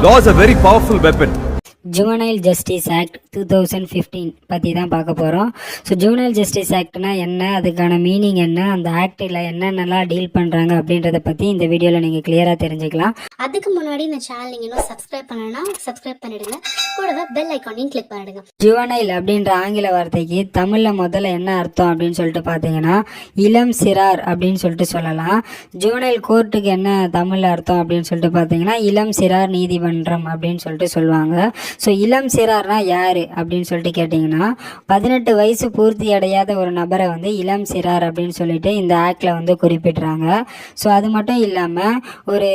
Law is a very powerful weapon. Juvenile justice act two thousand fifteen பற்றி தான் பார்க்க போகிறோம் ஸோ ஜுவனைல் ஜஸ்டிஸ் ஆக்ட்னா என்ன? அதுக்கான மீனிங் என்ன? அந்த ஆக்டில் என்னென்னலாம் டீல் பண்ணுறாங்க அப்படின்றத பற்றி இந்த வீடியோவில் நீங்கள் கிளியராக தெரிஞ்சுக்கலாம். அதுக்கு முன்னாடி இந்த சேனல் நீங்கள் இன்னும் சப்ஸ்கிரைப் பண்ணலன்னா சப்ஸ்கிரைப் பண்ணிடுங்க. கூடவே பெல் ஐக்கானையும் கிளிக் பண்ணிடுங்க. ஜுவனைல் அப்படின்ற ஆங்கில வார்த்தைக்கு தமிழில் முதல்ல என்ன அர்த்தம் அப்படின்னு சொல்லிட்டு பார்த்தீங்கன்னா இளம் சிறார் அப்படின்னு சொல்லிட்டு சொல்லலாம். ஜுவனைல் கோர்ட்டுக்கு என்ன தமிழில் அர்த்தம் அப்படின்னு சொல்லிட்டு பார்த்தீங்கன்னா இளம் சிறார் நீதிமன்றம் அப்படின்னு சொல்லிட்டு சொல்லுவாங்க. ஸோ இளம் சிறார்னா யார்? அப்படின்னு சொல்லிட்டு கேட்டிங்கன்னா பதினெட்டு வயசு பூர்த்தி அடையாத ஒரு நபரை வந்து இளம் சிறார் அப்படின்னு சொல்லிட்டு இந்த ஆக்டில் வந்து குறிப்பிட்றாங்க. ஸோ அது மட்டும் இல்லாமல் ஒரு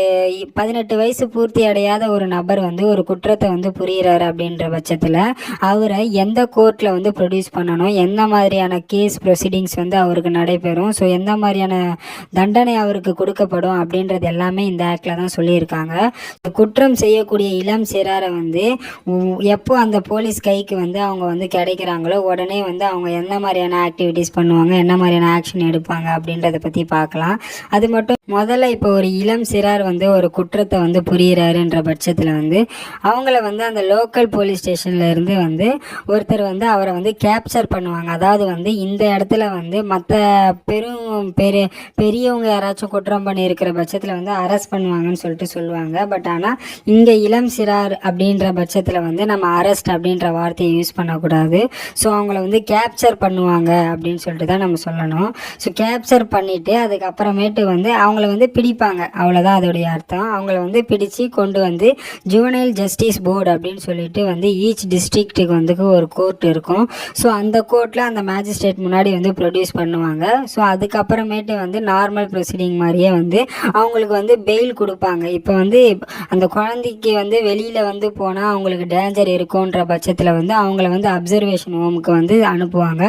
பதினெட்டு வயசு பூர்த்தி அடையாத ஒரு நபர் வந்து ஒரு குற்றத்தை வந்து புரிகிறாரு அப்படின்ற பட்சத்தில் அவரை எந்த கோர்ட்டில் வந்து ப்ரொடியூஸ் பண்ணணும் எந்த மாதிரியான கேஸ் ப்ரொசீடிங்ஸ் வந்து அவருக்கு நடைபெறும் ஸோ எந்த மாதிரியான தண்டனை அவருக்கு கொடுக்கப்படும் அப்படின்றது எல்லாமே இந்த ஆக்டில் தான் சொல்லியிருக்காங்க. குற்றம் செய்யக்கூடிய இளம் சிறாரை வந்து எப்போ அந்த போலீஸ் கைக்கு வந்து அவங்க வந்து கிடைக்கிறாங்களோ உடனே வந்து அவங்க எந்த மாதிரியான ஆக்டிவிட்டீஸ் பண்ணுவாங்க என்ன மாதிரியான ஆக்ஷன் எடுப்பாங்க அப்படின்றத பற்றி பார்க்கலாம். அது மட்டும் முதல்ல இப்போ ஒரு இளம் சிறார் வந்து ஒரு குற்றத்தை வந்து புரிகிறாருன்ற பட்சத்தில் வந்து அவங்கள வந்து அந்த லோக்கல் போலீஸ் ஸ்டேஷனில் இருந்து வந்து ஒருத்தர் வந்து அவரை வந்து கேப்சர் பண்ணுவாங்க. அதாவது வந்து இந்த இடத்துல வந்து மற்ற பெரும் பெரு பெரியவங்க யாராச்சும் குற்றம் பண்ணியிருக்கிற பட்சத்தில் வந்து அரெஸ்ட் பண்ணுவாங்கன்னு சொல்லிட்டு சொல்லுவாங்க. பட் ஆனால் இங்கே இளம் சிறார் அப்படின்ற பட்சத்தில் வந்து நம்ம அரெஸ்ட் அப்படின்ற வார்த்தையை யூஸ் பண்ணக்கூடாது. ஸோ அவங்கள வந்து கேப்சர் பண்ணுவாங்க அப்படின்னு சொல்லிட்டு தான் நம்ம சொல்லணும். ஸோ கேப்சர் பண்ணிவிட்டு அதுக்கப்புறமேட்டு வந்து அவங்கள வந்து பிடிப்பாங்க. அவ்வளோதான் அதோடைய அர்த்தம். அவங்கள வந்து பிடிச்சு கொண்டு வந்து ஜுவனைல் ஜஸ்டிஸ் போர்டு அப்படின்னு சொல்லிட்டு வந்து ஈச் டிஸ்ட்ரிக்ட்டுக்கு வந்து ஒரு கோர்ட் இருக்கும். ஸோ அந்த கோர்ட்டில் அந்த மேஜிஸ்ட்ரேட் முன்னாடி வந்து ப்ரொடியூஸ் பண்ணுவாங்க. ஸோ அதுக்கப்புறமேட்டு வந்து நார்மல் ப்ரொசீடிங் மாதிரியே வந்து அவங்களுக்கு வந்து பெயில் கொடுப்பாங்க. இப்போ வந்து அந்த குழந்தைக்கு வந்து வெளியில் வந்து போனால் அவங்களுக்கு டேஞ்சர் இருக்குன்ற பட்சத்தில் வந்து அவங்கள வந்து அப்சர்வேஷன் ஹோமுக்கு வந்து அனுப்புவாங்க.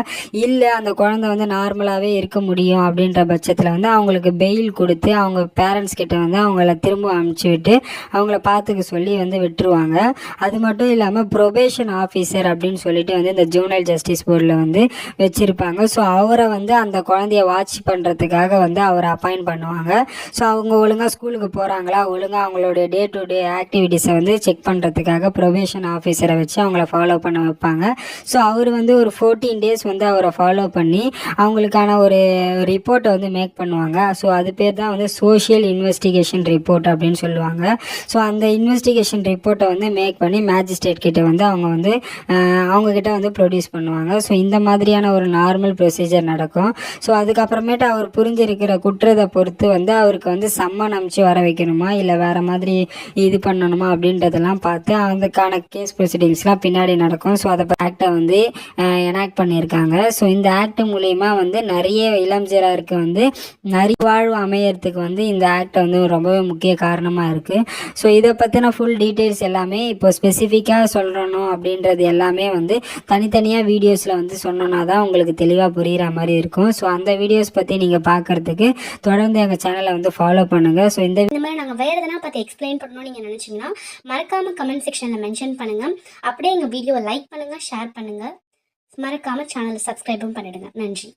இல்லை அந்த குழந்தை வந்து நார்மலாகவே இருக்க முடியும் அப்படின்ற பட்சத்தில் வந்து அவங்களுக்கு பெயில் கொடுத்து அவங்க பேரண்ட்ஸ் கிட்ட வந்து அவங்கள திரும்ப அனுப்பிச்சி விட்டு அவங்கள பார்த்துக்க சொல்லி வந்து விட்டுருவாங்க. அது மட்டும் இல்லாமல் ப்ரொபேஷன் ஆஃபீஸர் அப்படின்னு சொல்லிட்டு வந்து இந்த ஜூனல் ஜஸ்டிஸ் போர்டில் வந்து வச்சுருப்பாங்க. ஸோ அவரை வந்து அந்த குழந்தைய வாட்ச் பண்ணுறதுக்காக வந்து அவரை அப்பாயின்ட் பண்ணுவாங்க. ஸோ அவங்க ஒழுங்காக ஸ்கூலுக்கு போகிறாங்களா ஒழுங்காக அவங்களுடைய டே டு டே ஆக்டிவிட்டீஸை வந்து செக் பண்ணுறதுக்காக ப்ரொபேஷன் ஆஃபீஸரை வச்சு அவங்கள ஃபாலோ பண்ண வைப்பாங்க. ஸோ அவர் வந்து ஒரு ஃபோர்டீன் டேஸ் வந்து அவரை ஃபாலோ பண்ணி அவங்களுக்கான ஒரு ரிப்போர்ட்டை வந்து மேக் பண்ணுவாங்க. ஸோ அது பேர் தான் வந்து சோஷியல் இன்வெஸ்டிகேஷன் ரிப்போர்ட் அப்படின்னு சொல்லுவாங்க. ஸோ அந்த இன்வெஸ்டிகேஷன் ரிப்போர்ட்டை வந்து மேக் பண்ணி மேஜிஸ்ட்ரேட் கிட்ட வந்து அவங்க வந்து அவங்கக்கிட்ட வந்து ப்ரொடியூஸ் பண்ணுவாங்க. ஸோ இந்த மாதிரியான ஒரு நார்மல் ப்ரொசீஜர் நடக்கும். ஸோ அதுக்கப்புறமேட்டு அவர் புரிஞ்சிருக்கிற குற்றத்தை பொறுத்து வந்து அவருக்கு வந்து சம்மன் அமுச்சு வர வைக்கணுமா? இல்லை வேறு மாதிரி இது பண்ணணுமா? அப்படின்றதெல்லாம் பார்த்து அதுக்கான கேஸ் ப்ரொசீடிங்ஸ்லாம் பின்னாடி நடக்கும். ஸோ அதை ஆக்டை வந்து எனாக்ட் பண்ணியிருக்காங்க. ஸோ இந்த ஆக்ட் மூலயமா வந்து நிறைய இளம் வந்து நிறைய வாழ்வு அமையறதுக்கு வந்து இந்த ஆக்ட் வந்து ரொம்பவே முக்கிய காரணமாக இருக்குது ஸோ இதை பற்றின ஃபுல் டீட்டெயில்ஸ் எல்லாமே இப்போ ஸ்பெசிஃபிக்காக சொல்லணும் அப்படின்றது எல்லாமே வந்து தனித்தனியாக வீடியோஸில் வந்து சொன்னோன்னா தான் உங்களுக்கு தெளிவாக புரிகிற மாதிரி இருக்கும். ஸோ அந்த வீடியோஸ் பற்றி நீங்கள் பார்க்குறதுக்கு தொடர்ந்து எங்கள் சேனலை வந்து ஃபாலோ பண்ணுங்கள் ஸோ இந்த இந்த மாதிரி நாங்கள் வேறு எதனா பற்றி எக்ஸ்பிளைன் பண்ணணும்னு நீங்கள் நினச்சிங்கன்னா மறக்காமல் கமெண்ட் செக்ஷனில் மென்ஷன் பண்ணுங்கள் அப்படியே எங்கள் வீடியோ வீடியோவை லைக் பண்ணுங்கள் ஷேர் பண்ணுங்கள் மறக்காமல் சேனலை சப்ஸ்கிரைபும் பண்ணிடுங்க. நன்றி.